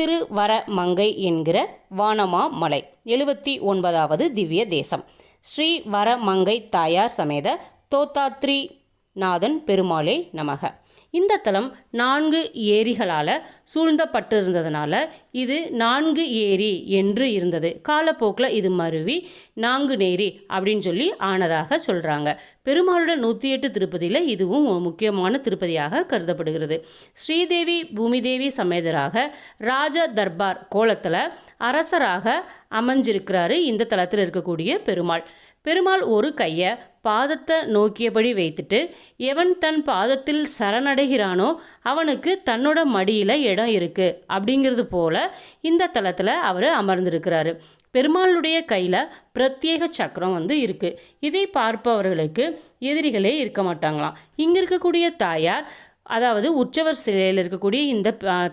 திருவரமங்கை என்கிற வானமா மலை எழுபத்தி ஒன்பதாவது திவ்ய தேசம். ஸ்ரீ வரமங்கை தாயார் சமேத தோத்தாத்ரி நாதன் பெருமாளே நமக. இந்த தலம் நான்கு ஏரிகளால் சூழ்ந்தப்பட்டிருந்ததுனால இது நான்கு ஏரி என்று இருந்தது. காலப்போக்கில் இது மருவி நான்கு நேரி அப்படின்னு சொல்லி ஆனதாக சொல்கிறாங்க பெருமாளோட நூற்றி எட்டு திருப்பதியில் இதுவும் முக்கியமான திருப்பதியாக கருதப்படுகிறது. ஸ்ரீதேவி பூமிதேவி சமேதராக ராஜ தர்பார் கோலத்தில் அரசராக அமைஞ்சிருக்கிறாரு இந்த தலத்தில் இருக்கக்கூடிய பெருமாள். பெருமாள் ஒரு கையை பாதத்தை நோக்கியபடி வைத்துட்டு எவன் தன் பாதத்தில் சரணடைகிறானோ அவனுக்கு தன்னோட மடியில் இடம் இருக்குது அப்படிங்கிறது போல இந்த தளத்தில் அவர் அமர்ந்திருக்கிறாரு. பெருமாளுடைய கையில் பிரத்யேக சக்கரம் வந்து இருக்குது இதை பார்ப்பவர்களுக்கு எதிரிகளே இருக்க மாட்டாங்களாம். இங்கே இருக்கக்கூடிய தாயார் அதாவது உற்சவர் சிலையில் இருக்கக்கூடிய இந்த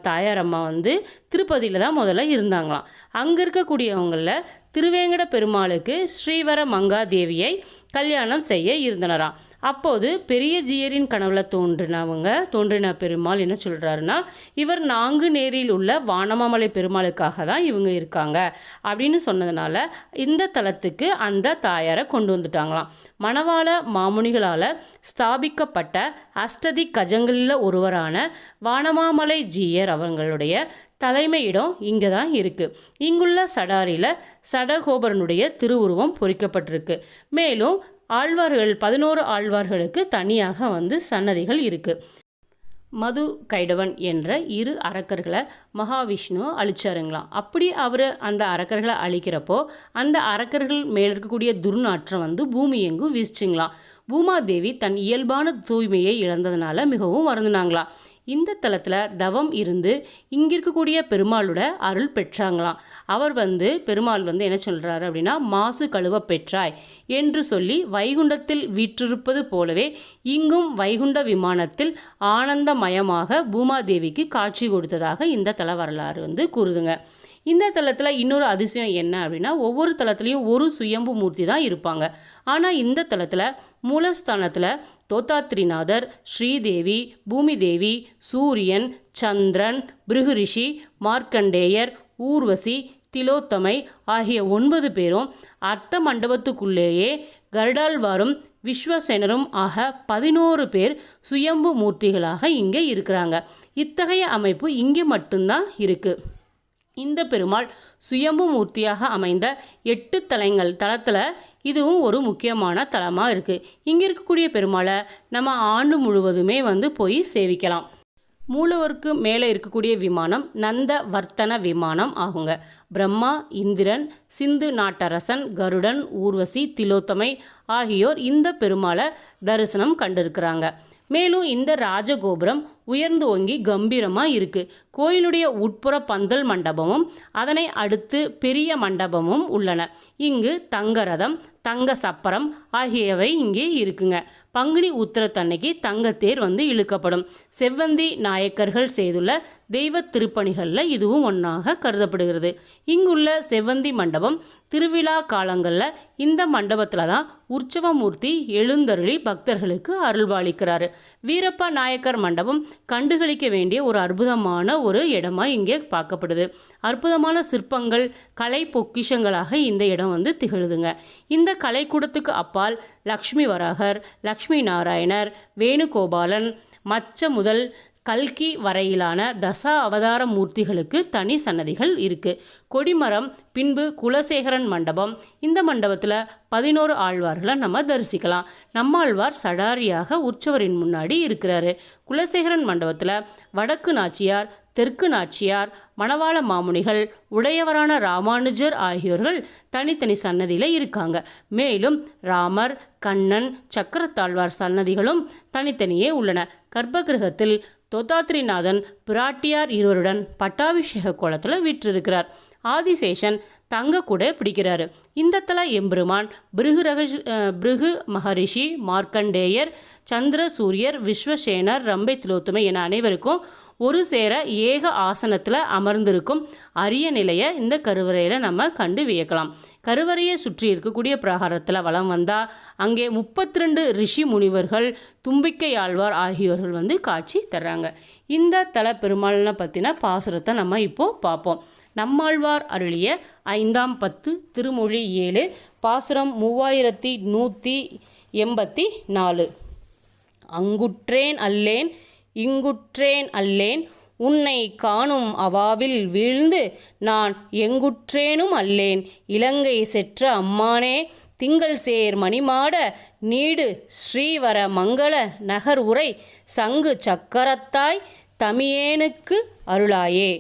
தாயார் அம்மா வந்து திருப்பதியில் தான் முதல்ல இருந்தாங்களாம். அங்கே இருக்கக்கூடியவங்களில் திருவேங்கட பெருமாளுக்கு ஸ்ரீவர மங்காதேவியை கல்யாணம் செய்ய இருந்தனராம். அப்போது பெரிய ஜீயரின் கனவுல தோன்றினவங்க தோன்றின பெருமாள் என்ன சொல்கிறாருன்னா இவர் நான்கு நேரில் உள்ள வானமாமலை பெருமாளுக்காக தான் இவங்க இருக்காங்க. அப்படின்னு சொன்னதுனால இந்த தலத்துக்கு அந்த தாயாரை கொண்டு வந்துட்டாங்களாம். மணவாள மாமுனிகளால் ஸ்தாபிக்கப்பட்ட அஷ்டதி கஜங்களில் ஒருவரான வானமாமலை ஜீயர் அவங்களுடைய தலைமையிடம் இங்கே தான் இருக்குது இங்குள்ள சடாரியில் சடகோபரனுடைய திருவுருவம் பொறிக்கப்பட்டிருக்கு. மேலும் ஆழ்வார்கள் பதினோரு ஆழ்வார்களுக்கு தனியாக வந்து சன்னதிகள் இருக்குது மது கைடவன் என்ற இரு அரக்கர்களை மகாவிஷ்ணு அழிச்சாருங்களாம் அப்படி அவர் அந்த அரக்கர்களை அழிக்கிறப்போ அந்த அரக்கர்கள் மேல் இருக்கக்கூடிய துர்நாற்றம் வந்து பூமி எங்கும் வீசிச்சுங்களாம் பூமாதேவி தன் இயல்பான தூய்மையை இழந்ததுனால மிகவும் வருந்தினாங்களாம் இந்த தலத்தில் தவம் இருந்து இங்கே இருக்கக்கூடிய பெருமாளோட அருள் பெற்றாங்களாம். அவர் வந்து பெருமாள் வந்து என்ன சொல்கிறாரு அப்படின்னா மாசு கழுவ பெற்றாய் என்று சொல்லி வைகுண்டத்தில் வீற்றிருப்பது போலவே இங்கும் வைகுண்ட விமானத்தில் ஆனந்தமயமாக பூமாதேவிக்கு காட்சி கொடுத்ததாக இந்த தல வரலாறு வந்து கூறுதுங்க. இந்த தலத்தில் இன்னொரு அதிசயம் என்ன அப்படின்னா ஒவ்வொரு தலத்துலேயும் ஒரு சுயம்பு மூர்த்தி தான் இருப்பாங்க. ஆனால் இந்த தலத்தில் மூலஸ்தானத்தில் தோத்தாத்ரிநாதர் ஸ்ரீதேவி பூமிதேவி சூரியன் சந்திரன் பிருகுரிஷி மார்க்கண்டேயர் ஊர்வசி திலோத்தமை ஆகிய ஒன்பது பேரும் அர்த்த மண்டபத்துக்குள்ளேயே கருடாழ்வாரும் விஸ்வசேனரும் ஆக பதினோரு பேர் சுயம்பு மூர்த்திகளாக இங்கே இருக்கிறாங்க. இத்தகைய அமைப்பு இங்கே மட்டும்தான் இருக்குது இந்த பெருமாள் சுயம்பு மூர்த்தியாக அமைந்த எட்டு தலங்கள் தலத்தில் இதுவும் ஒரு முக்கியமான தலமாக இருக்குது இங்கே இருக்கக்கூடிய பெருமாளை நம்ம ஆண்டு முழுவதுமே வந்து போய் சேவிக்கலாம். மூலவருக்கு மேலே இருக்கக்கூடிய விமானம் நந்த வர்த்தன விமானம் ஆகுங்க. பிரம்மா இந்திரன் சிந்து நாட்டரசன் கருடன் ஊர்வசி திலோத்தமை ஆகியோர் இந்த பெருமாளை தரிசனம் கண்டிருக்கிறாங்க. மேலும் இந்த ராஜகோபுரம் உயர்ந்து ஓங்கி கம்பீரமாக இருக்குது கோயிலுடைய உட்புற பந்தல் மண்டபமும் அதனை அடுத்து பெரிய மண்டபமும் உள்ளன. இங்கு தங்க ரதம் தங்க சப்பரம் ஆகியவை இங்கே இருக்குங்க. பங்குனி உத்திரத்தன்னைக்கு தங்கத்தேர் வந்து இழுக்கப்படும். செவ்வந்தி நாயக்கர்கள் செய்துள்ள தெய்வ திருப்பணிகளில் இதுவும் ஒன்றாக கருதப்படுகிறது. இங்குள்ள செவ்வந்தி மண்டபம் திருவிழா காலங்களில் இந்த மண்டபத்தில் தான் உற்சவமூர்த்தி எழுந்தருளி பக்தர்களுக்கு அருள்பாலிக்கிறார் வீரப்ப நாயக்கர் மண்டபம் கண்டுகளிக்க வேண்டிய ஒரு அற்புதமான ஒரு இடமா இங்கே பார்க்கப்படுது. அற்புதமான சிற்பங்கள் கலை பொக்கிஷங்களாக இந்த இடம் வந்து திகழுதுங்க. இந்த கலைக்கூடத்துக்கு அப்பால் லக்ஷ்மி வராகர் லக்ஷ்மி நாராயணர் வேணுகோபாலன் மச்ச முதல் கல்கி வரையிலான தசா அவதார மூர்த்திகளுக்கு தனி சன்னதிகள் இருக்குது கொடிமரம் பின்பு குலசேகரன் மண்டபம். இந்த மண்டபத்தில் பதினோரு ஆழ்வார்களை நம்ம தரிசிக்கலாம். நம்மாழ்வார் சடாரியாக உற்சவரின் முன்னாடி இருக்கிறாரு. குலசேகரன் மண்டபத்தில் வடக்கு நாச்சியார் தெற்கு நாச்சியார் மணவாள மாமுனிகள் உடையவரான ராமானுஜர் ஆகியோர்கள் தனித்தனி சன்னதியில் இருக்காங்க. மேலும் ராமர் கண்ணன் சக்கரத்தாழ்வார் சன்னதிகளும் தனித்தனியே உள்ளன. கர்ப்பகிரகத்தில் தோத்தாத்ரிநாதன் பிராட்டியார் இருவருடன் பட்டாபிஷேக கோலத்தில் வீற்றிருக்கிறார். ஆதிசேஷன் தங்க கூட பிடிக்கிறாரு. இந்த தல எம்பெருமான் பிருகு ரகஷ் பிருகு மகரிஷி மார்க்கண்டேயர் சந்திர சூரியர் விஸ்வசேனர் ரம்பை திலோத்துமை என அனைவருக்கும் ஒரு சேர ஏக ஆசனத்தில் அமர்ந்திருக்கும் அரிய நிலையை இந்த கருவறையில் நம்ம கண்டு வியக்கலாம். கருவறையை சுற்றி இருக்கக்கூடிய பிரகாரத்தில் வளம் வந்தால் அங்கே முப்பத்தி ரெண்டு ரிஷி முனிவர்கள் தும்பிக்கை ஆழ்வார் ஆகியோர்கள் வந்து காட்சி தர்றாங்க. இந்த தல பெருமாள்னை பற்றின பாசுரத்தை நம்ம இப்போது பார்ப்போம் நம்மாழ்வார் அருளிய ஐந்தாம் பத்து திருமொழி ஏழு பாசுரம் மூவாயிரத்தி நூற்றி எண்பத்தி நாலு. அங்குற்றேன் அல்லேன் இங்குற்றேன் அல்லேன் உன்னை காணும் அவாவில் வீழ்ந்து நான் எங்குற்றேனும் அல்லேன். இலங்கை செற்ற அம்மானே திங்கள் சேர் மணிமாட நீடு ஸ்ரீவர மங்கள நகர் உரை சங்கு சக்கரத்தாய் தமியேனுக்கு அருளாயே.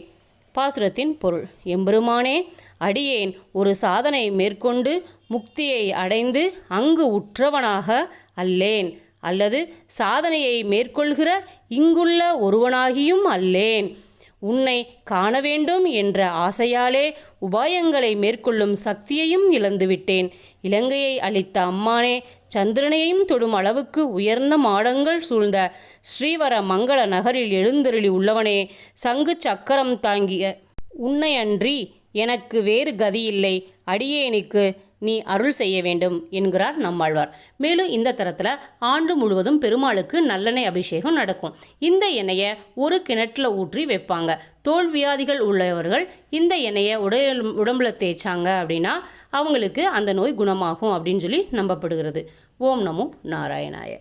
பாசுரத்தின் பொருள் எம்பெருமானே அடியேன் ஒரு சாதனை மேற்கொண்டு முக்தியை அடைந்து அங்கு உற்றவனாக அல்லேன். அல்லது சாதனையை மேற்கொள்கிற இங்குள்ள ஒருவனாகியும் அல்லேன். உன்னை காண வேண்டும் என்ற ஆசையாலே உபாயங்களை மேற்கொள்ளும் சக்தியையும் இழந்துவிட்டேன். இலங்கையை அளித்த அம்மானே சந்திரனையும் தொடும் அளவுக்கு உயர்ந்த மாடங்கள் சூழ்ந்த ஸ்ரீவர மங்கள நகரில் எழுந்தருளி உள்ளவனே சங்கு சக்கரம் தாங்கிய உன்னை அன்றி எனக்கு வேறு கதியில்லை அடியேனுக்கு நீ அருள் செய்ய வேண்டும் என்கிறார் நம்மாழ்வார். மேலும் இந்த தரத்தில் ஆண்டு முழுவதும் பெருமாளுக்கு நல்லெண்ணெய் அபிஷேகம் நடக்கும். இந்த எண்ணெயை ஒரு கிணற்றில் ஊற்றி வைப்பாங்க. தோல் வியாதிகள் உள்ளவர்கள் இந்த எண்ணெயை உடல் உடம்புல தேய்ச்சாங்க அப்படின்னா அவங்களுக்கு அந்த நோய் குணமாகும் அப்படின்னு சொல்லி நம்பப்படுகிறது. ஓம் நமோ நாராயணாய.